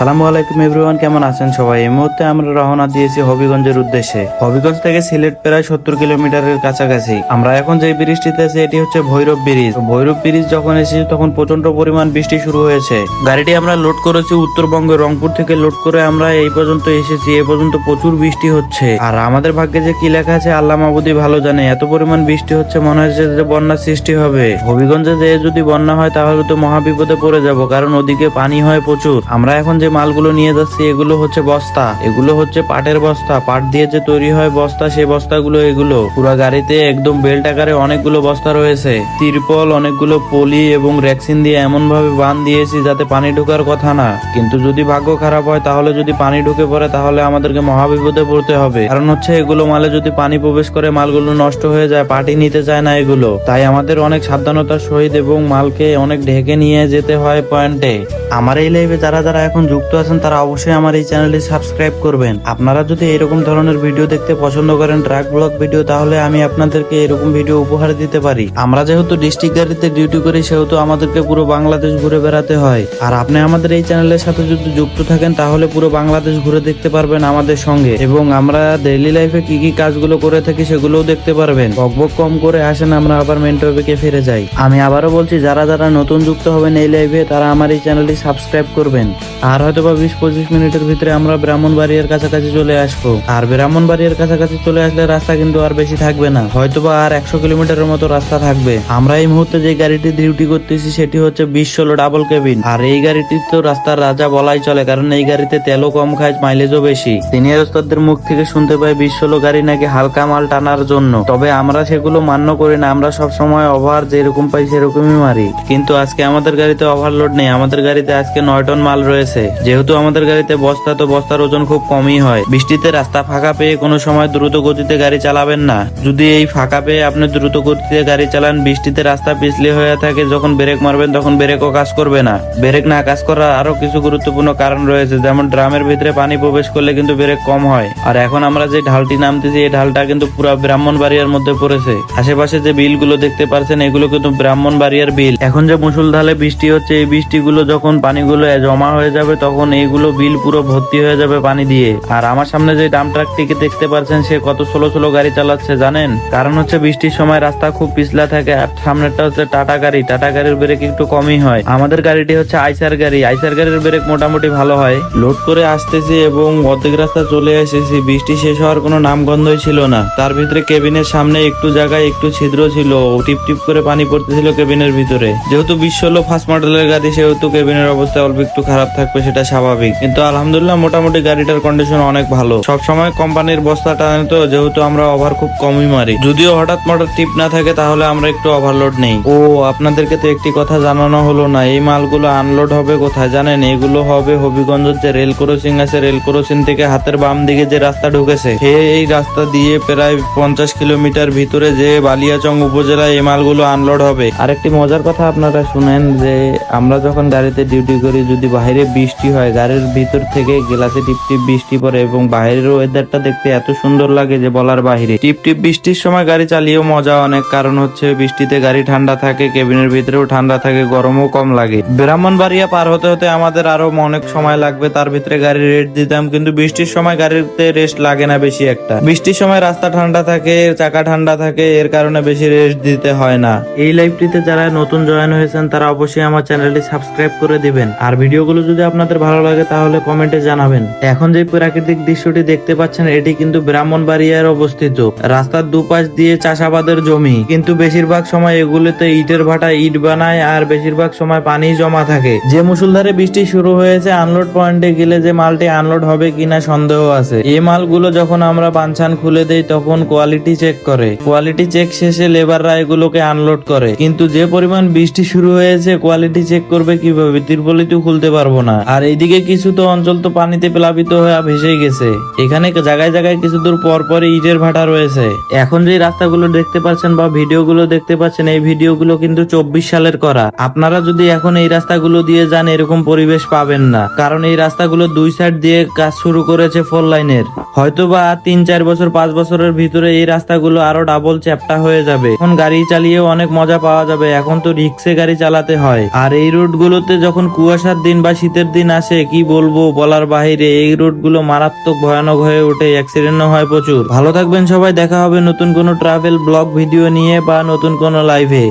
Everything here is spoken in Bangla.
সালামু আলাইকুম এভরিওয়ান, কেমন আছেন সবাই? এই মুহূর্তে আমরা রওনা দিয়েছি হবিগঞ্জের উদ্দেশ্যে। হবিগঞ্জ থেকে সিলেট প্রায় সত্তর কিলোমিটারের কাছাকাছি। আমরা এখন যে ব্রিজটিতে আছি, এটি হচ্ছে ভৈরব ব্রিজ। ভৈরব ব্রিজ যখন এসেছি, তখন প্রচণ্ড পরিমাণ বৃষ্টি শুরু হয়েছে। গাড়িটি আমরা লোড করেছি উত্তরবঙ্গে রংপুর থেকে লোড করে আমরা এই পর্যন্ত এসেছি। এ পর্যন্ত প্রচুর বৃষ্টি হচ্ছে। আর আমাদের ভাগ্যে যে কি লেখা আছে, আল্লাহ মাবুদি ভালো জানে। এত পরিমাণ বৃষ্টি হচ্ছে, মনে হচ্ছে যে বন্যার সৃষ্টি হবে। হবিগঞ্জে যে যদি বন্যা হয়, তাহলে তো মহাবিপদে পড়ে যাব, কারণ ওদিকে পানি হয় প্রচুর। আমরা এখন যে মালগুলো নিয়ে যাচ্ছি, এগুলো হচ্ছে বস্তা। এগুলো হচ্ছে পাটের বস্তা। পাট দিয়ে যে তৈরি হয় বস্তা, সেই বস্তাগুলো এগুলো। পুরো গাড়িতে একদম বেল্ট আকারে অনেকগুলো বস্তা রয়েছে। তিরপল, অনেকগুলো পলি এবং র্যাক্সিন দিয়ে এমন ভাবে বান দিয়েছি যাতে পানি ঢোকার কথা না। কিন্তু যদি ভাগ্য খারাপ হয়, তাহলে যদি পানি ঢুকে পড়ে, তাহলে আমাদেরকে মহাবিপদে পড়তে হবে। কারণ হচ্ছে, এগুলো মালে যদি পানি প্রবেশ করে, মালগুলো নষ্ট হয়ে যায় পাটি নিতে চায় না এগুলো। তাই আমাদের অনেক সাবধানতার সহিত এবং মালকে অনেক ঢেকে নিয়ে যেতে হয় পয়েন্টে। আমার এই লাইভে যারা যারা এখন যুক্ত আছেন, তারা অবশ্যই আমার এই চ্যানেলটি সাবস্ক্রাইব করবেন। আপনারা যদি এরকম ধরনের ভিডিও দেখতে পছন্দ করেন ট্রাক ব্লগ ভিডিও তাহলে আমি আপনাদেরকে এরকম ভিডিও উপহার দিতে পারি। আমরা যেহেতু ডিস্ট্রিক্ট গাড়িতে ডিউটি করি, সেহেতু আমাদেরকে পুরো বাংলাদেশ ঘুরে বেড়াতে হয়। আর আপনি আমাদের এই চ্যানেলের সাথে যদি যুক্ত থাকেন, তাহলে পুরো বাংলাদেশ ঘুরে দেখতে পারবেন আমাদের সঙ্গে। এবং আমরা ডেইলি লাইফে কি কি কাজগুলো করে থাকি, সেগুলোও দেখতে পারবেন। বকবক কম করে আসেন, আমরা আবার মেন টপিকে ফিরে যাই। আমি আবারও বলছি, যারা যারা নতুন যুক্ত হবেন এই লাইভে তারা আমার এই চ্যানেলটি সাবস্ক্রাইব করবেন। আর হয়তো বা বিশ পঁচিশ মিনিটের ভিতরে আমরা ব্রাহ্মণবাড়িয়ার কাছাকাছি চলে আসব। আর ব্রাহ্মণবাড়িয়ার কাছাকাছি চলে আসলে রাস্তা কিন্তু আর বেশি থাকবে না। হয়তো বা আর একশো কিলোমিটারের মতো রাস্তা থাকবে। আমরা এই মুহূর্তে যে গাড়িটি ডিউটি করতেছি সেটি হচ্ছে বিশ ষোলো ডাবল কেবিন। আর এই গাড়িটি তো রাস্তার রাজা বলাই চলে, কারণ এই গাড়িতে তেলও কম খায়, মাইলেজও বেশি। সিনিয়র ওস্তাদদের মুখ থেকে শুনতে পাই বিশ ষোলো গাড়ি নাকি হালকা মাল টানার জন্য। তবে আমরা সেগুলো মান্য করি না, আমরা সব সময় ওভার যেরকম পাই সেরকমই মারি। কিন্তু আজকে আমাদের গাড়িতে ওভারলোড নেই, আমাদের গাড়িতে আজকে নয় টন মাল রয়েছে। যেহেতু আমাদের গাড়িতে বস্তা, তো বস্তার ওজন খুব কমই হয়। বৃষ্টিতে রাস্তা ফাঁকা পেয়ে কোনো সময় দ্রুত গতিতে গাড়ি চালাবেন না। যদি এই ফাঁকা পেয়ে আপনি দ্রুত গতিতে গাড়ি চালান, বৃষ্টিতে রাস্তা পিছলে হয়ে থাকে, যখন ব্রেক মারবেন, তখন ব্রেকও কাজ করবে না। ব্রেক না কাজ করার আরও কিছু গুরুত্বপূর্ণ কারণ রয়েছে, যেমন ড্রামের ভিতরে পানি প্রবেশ করলে কিন্তু ব্রেক কম হয়। আর এখন আমরা যে ঢালটি নামতেছি, এই ঢালটা কিন্তু পুরো ব্রাহ্মণবাড়িয়ার মধ্যে পড়েছে। আশেপাশে যে বিলগুলো দেখতে পারছেন, এগুলো কিন্তু ব্রাহ্মণবাড়িয়ার বিল। এখন যে মুসুল ঢালে বৃষ্টি হচ্ছে, এই বৃষ্টিগুলো যখন পানিগুলো জমা হয়ে যাবে, তখন এইগুলো বিল পুরো ভর্তি হয়ে যাবে পানি দিয়ে। আর আমার সামনে যে ডাম ট্রাকটিকে দেখতে পাচ্ছেন সে কত ষোলো ষোলো গাড়ি চালাচ্ছে, জানেন? কারণ হচ্ছে বৃষ্টির সময় রাস্তা খুব পিছলা থাকে, আর সামনেটা হচ্ছে টাটা গাড়ি। টাটা গাড়ির ব্রেক একটু কমই হয়। আমাদের গাড়িটি হচ্ছে আইসার গাড়ি। আইসার গাড়ির ব্রেক মোটামুটি ভালো হয়। লোড করে আসতেছি এবং অর্ধেক রাস্তা চলে এসেছি। বৃষ্টি শেষ হওয়ার কোনো নামগন্ধই ছিল না। তার ভিতরে কেবিনের সামনে একটু জায়গায় একটু ছিদ্র ছিল। টিপ টিপ করে পানি পড়তেছিল কেবিনের ভিতরে। যেহেতু বিশ্ব হলো ফার্স্ট মডেলের গাড়ি, সেহেতু কেবিনের অবস্থা অল্প একটু খারাপ থাকবে, সেটা স্বাভাবিক। কিন্তু আলহামদুলিল্লাহ মোটামুটি গাড়িটার কন্ডিশন অনেক ভালো। সবসময় কোম্পানির বস্তা টানে তো, যেহেতু আমরা ওভার খুব কমই মারি। যদিও হঠাৎ মঠাৎ টিপ না থাকে, তাহলে আমরা একটু ওভারলোড নেই। ও, আপনাদেরকে তো একটি কথা জানানো হলো না, এই মালগুলো আনলোড হবে কোথায় জানেন? এগুলো হবে হবিগঞ্জের যে রেল ক্রসিং আছে, রেল ক্রসিং থেকে হাতের বাম দিকে যে রাস্তা ঢুকেছে সে এই রাস্তা দিয়ে প্রায় পঞ্চাশ কিলোমিটার ভিতরে যে বালিয়াচং উপজেলায় এই মালগুলো আনলোড হবে। আরেকটি মজার কথা আপনারা শুনেন যে, আমরা যখন গাড়িতে ডিউটি করি যদি বাইরে বৃষ্টি হয়, গাড়ির ভিতর থেকে গ্লাসে টিপ টিপ বৃষ্টি পড়ে এবং বাইরের ওয়েদারটা দেখতে এত সুন্দর লাগে যে বলার বাইরে টিপ টিপ বৃষ্টির সময় গাড়ি চালিয়েও মজা অনেক, কারণ হচ্ছে বৃষ্টিতে গাড়ি ঠান্ডা থাকে, কেবিনের ভিতরেও ঠান্ডা থাকে, গরমও কম লাগে। ব্রাহ্মণবাড়িয়া পার হতে হতে আমাদের আরও অনেক সময় লাগবে, তার ভিতরে গাড়ি রেস্ট দিতাম, কিন্তু বৃষ্টির সময় গাড়িতে রেস্ট লাগে না বেশি একটা। বৃষ্টির সময় রাস্তা ঠান্ডা থাকে, চাকা ঠান্ডা থাকে, এর কারণে বেশি রেস্ট দিতে হয় না। এই লাইভটিতে যারা নতুন জয়েন হয়েছেন, তারা অবশ্যই আমার চ্যানেলটি সাবস্ক্রাইব করে দিবেন। আর ভিডিওগুলো যদি আপনাদের ভালো লাগে তাহলে কমেন্টে জানাবেন। এখন যে প্রাকৃতিক দৃশ্যটি দেখতে পাচ্ছেন, এটি কিন্তু ব্রাহ্মণবাড়িয়ার অবস্থিত। রাস্তার দুপাশ দিয়ে চাষাবাদের জমি। কিন্তু বেশিরভাগ সময় এগুলোতে ইটের ভাটা ইট বানায় আর বেশিরভাগ সময় পানি জমা থাকে। যে মুসুলধারে বৃষ্টি শুরু হয়েছে আনলোড পয়েন্টে গেলে যে মালটি আনলোড হবে কিনা সন্দেহ আছে। এই মালগুলো যখন আমরা বানছান খুলে দেই, তখন কোয়ালিটি চেক করে। কোয়ালিটি চেক শেষে লেবাররা এগুলোকে আনলোড করে। কিন্তু যে পরিমাণ বৃষ্টি শুরু হয়েছে কোয়ালিটি চেক করবে কীভাবে? তিরপলি তো খুলতে পারব না। আর এইদিকে কিছু তো অঞ্চল তো পানিতে প্লাবিত হয়ে ভেসে গেছে। এখানে জায়গায় জায়গায় কিছু দূর পর পরে ইটের ভাটা রয়েছে। এখন যে রাস্তাগুলো দেখতে পাচ্ছেন বা ভিডিওগুলো দেখতে পাচ্ছেন, এই ভিডিওগুলো কিন্তু চব্বিশ সালের করা। আপনারা যদি এখন এই রাস্তাগুলো দিয়ে যান, এরকম পরিবেশ পাবেন না। কারণ এই রাস্তাগুলো দুই সাইড দিয়ে কাজ শুরু করেছে ফোর লাইনের। হয়তো বা তিন, চার বছর, পাঁচ বছরের ভিতরে এই রাস্তাগুলো আরও ডাবল চ্যাপ্টা হয়ে যাবে। এখন গাড়ি চালিয়েও অনেক মজা পাওয়া যাবে। এখন তো রিক্সে গাড়ি চালাতে হয়। আর এই রোড গুলোতে যখন কুয়াশার দিন বা শীতের দিন আসে, কি বলব বলার বাহিরে, এই রোডগুলো মারাত্মক ভয়ানক হয়ে ওঠে অ্যাক্সিডেন্ট হয় প্রচুর। ভালো থাকবেন সবাই, দেখা হবে নতুন কোনো ট্রাভেল ব্লগ ভিডিও নিয়ে বা নতুন কোনো লাইভে